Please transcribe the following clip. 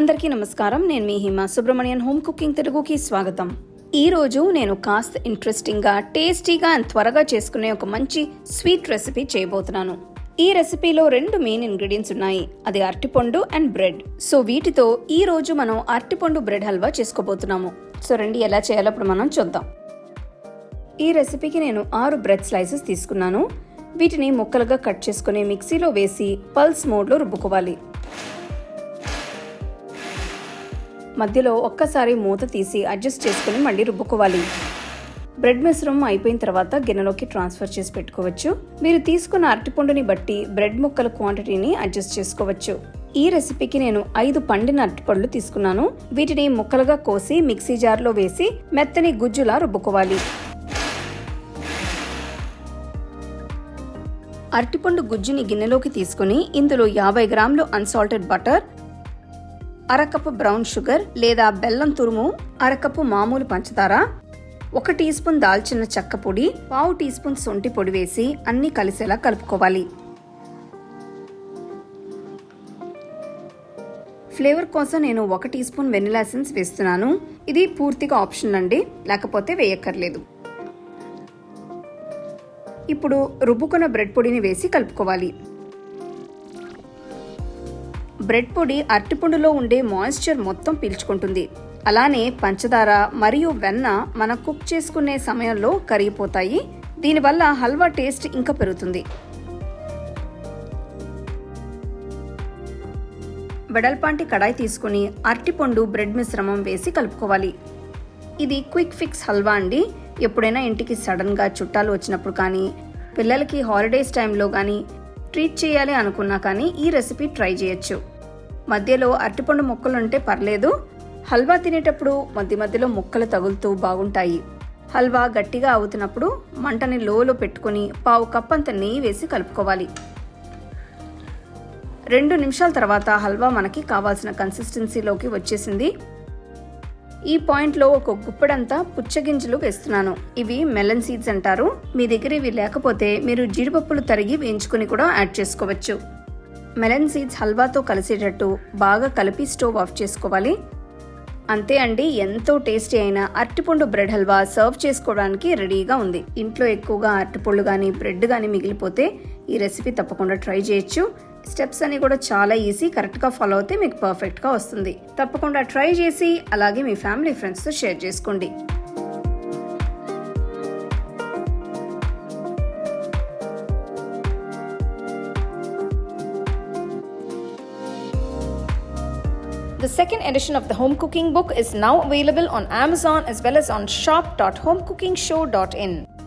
అందరికీ నమస్కారం. నేను మీ హిమ సుబ్రహ్మణ్యన్ హోమ్ కుకింగ్ తెలుగుకి స్వాగతం. ఈరోజు నేను కాస్త ఇంట్రెస్టింగ్గా టేస్టీగా అండ్ త్వరగా చేసుకునే ఒక మంచి స్వీట్ రెసిపీ చేయబోతున్నాను. ఈ రెసిపీలో రెండు మెయిన్ ఇంగ్రీడియంట్స్ ఉన్నాయి. అది అరటిపండు అండ్ బ్రెడ్. సో వీటితో ఈ రోజు మనం అరటిపండు బ్రెడ్ హల్వా చేసుకోబోతున్నాము. సో రండి ఎలా చేయాలో ఇప్పుడు మనం చూద్దాం. ఈ రెసిపీకి నేను ఆరు బ్రెడ్ స్లైసెస్ తీసుకున్నాను. వీటిని ముక్కలుగా కట్ చేసుకుని మిక్సీలో వేసి పల్స్ మోడ్లో రుబ్బుకోవాలి. మధ్యలో ఒక్కసారి మూత తీసి అడ్జస్ట్ చేసుకుని మళ్ళీ రుబ్బుకోవాలి. బ్రెడ్ మిశ్రమం అయిపోయిన తర్వాత గిన్నెలోకి ట్రాన్స్ఫర్ చేసి పెట్టుకోవచ్చు. మీరు తీసుకున్న అరటిపండుని బట్టి బ్రెడ్ ముక్కల క్వాంటిటీని అడ్జస్ట్ చేసుకోవచ్చు. ఈ రెసిపీకి నేను ఐదు పండిన అరటిపండ్లు తీసుకున్నాను. వీటిని ముక్కలుగా కోసి మిక్సీ జార్లో వేసి మెత్తని గుజ్జులా రుబ్బుకోవాలి. అరటిపండు గుజ్జుని గిన్నెలోకి తీసుకుని ఇందులో యాభై గ్రాములు అన్సాల్టెడ్ బటర్ అరకప్పు బ్రౌన్ షుగర్ లేదా బెల్లం తురుము అరకప్పు మామూలు పంచదార ఒక టీ స్పూన్ దాల్చిన చెక్క పొడి పావు టీ స్పూన్ సొంటి పొడి వేసి అన్నీ కలిసేలా కలుపుకోవాలి. ఫ్లేవర్ కోసం నేను ఒక టీ స్పూన్ వెనిలా ఎసెన్స్ వేస్తున్నాను. ఇది పూర్తిగా ఆప్షన్ అండి లేకపోతే వేయక్కర్లేదు. ఇప్పుడు రుబ్బుకున్న బ్రెడ్ పొడిని వేసి కలుపుకోవాలి. బ్రెడ్ పొడి అరటిపండులో ఉండే మాయిశ్చర్ మొత్తం పీల్చుకుంటుంది. అలానే పంచదార మరియు వెన్న మనం కుక్ చేసుకునే సమయంలో కరిగిపోతాయి. దీనివల్ల హల్వా టేస్ట్ ఇంకా పెరుగుతుంది. వెడల్పాంటి కడాయి తీసుకుని అరటిపండు బ్రెడ్ మిశ్రమం వేసి కలుపుకోవాలి. ఇది క్విక్ ఫిక్స్ హల్వా అండి. ఎప్పుడైనా ఇంటికి సడన్గా చుట్టాలు వచ్చినప్పుడు కానీ పిల్లలకి హాలిడేస్ టైంలో కానీ ట్రీట్ చేయాలి అనుకున్నా కానీ ఈ రెసిపీ ట్రై చేయొచ్చు. మధ్యలో అరటిపండు ముక్కలు ఉంటే పర్లేదు. హల్వా తినేటప్పుడు మధ్య మధ్యలో ముక్కలు తగులుతూ బాగుంటాయి. హల్వా గట్టిగా అవుతున్నప్పుడు మంటని లోలో పెట్టుకుని పావు కప్ అంత నెయ్యి వేసి కలుపుకోవాలి. రెండు నిమిషాల తర్వాత హల్వా మనకి కావాల్సిన కన్సిస్టెన్సీలోకి వచ్చేసింది. ఈ పాయింట్లో ఒక గుప్పడంతా పుచ్చగింజలు వేస్తున్నాను. ఇవి మెలన్ సీడ్స్ అంటారు. మీ దగ్గర ఇవి లేకపోతే మీరు జీడిపప్పులు తరిగి వేయించుకుని కూడా యాడ్ చేసుకోవచ్చు. మెలన్ సీడ్స్ హల్వాతో కలిసేటట్టు బాగా కలిపి స్టవ్ ఆఫ్ చేసుకోవాలి. అంతే అండి ఎంతో టేస్టీ అయిన అరటిపండు బ్రెడ్ హల్వా సర్వ్ చేసుకోవడానికి రెడీగా ఉంది. ఇంట్లో ఎక్కువగా అరటిపళ్ళు కానీ బ్రెడ్ కానీ మిగిలిపోతే ఈ రెసిపీ తప్పకుండా ట్రై చేయొచ్చు. స్టెప్స్ అన్ని కూడా చాలా ఈజీ కరెక్ట్గా ఫాలో అయితే మీకు పర్ఫెక్ట్గా వస్తుంది తప్పకుండా ట్రై చేసి అలాగే మీ ఫ్యామిలీ ఫ్రెండ్స్తో షేర్ చేసుకోండి The second edition of the home cooking book is now available on Amazon as well as on shop.homecookingshow.in.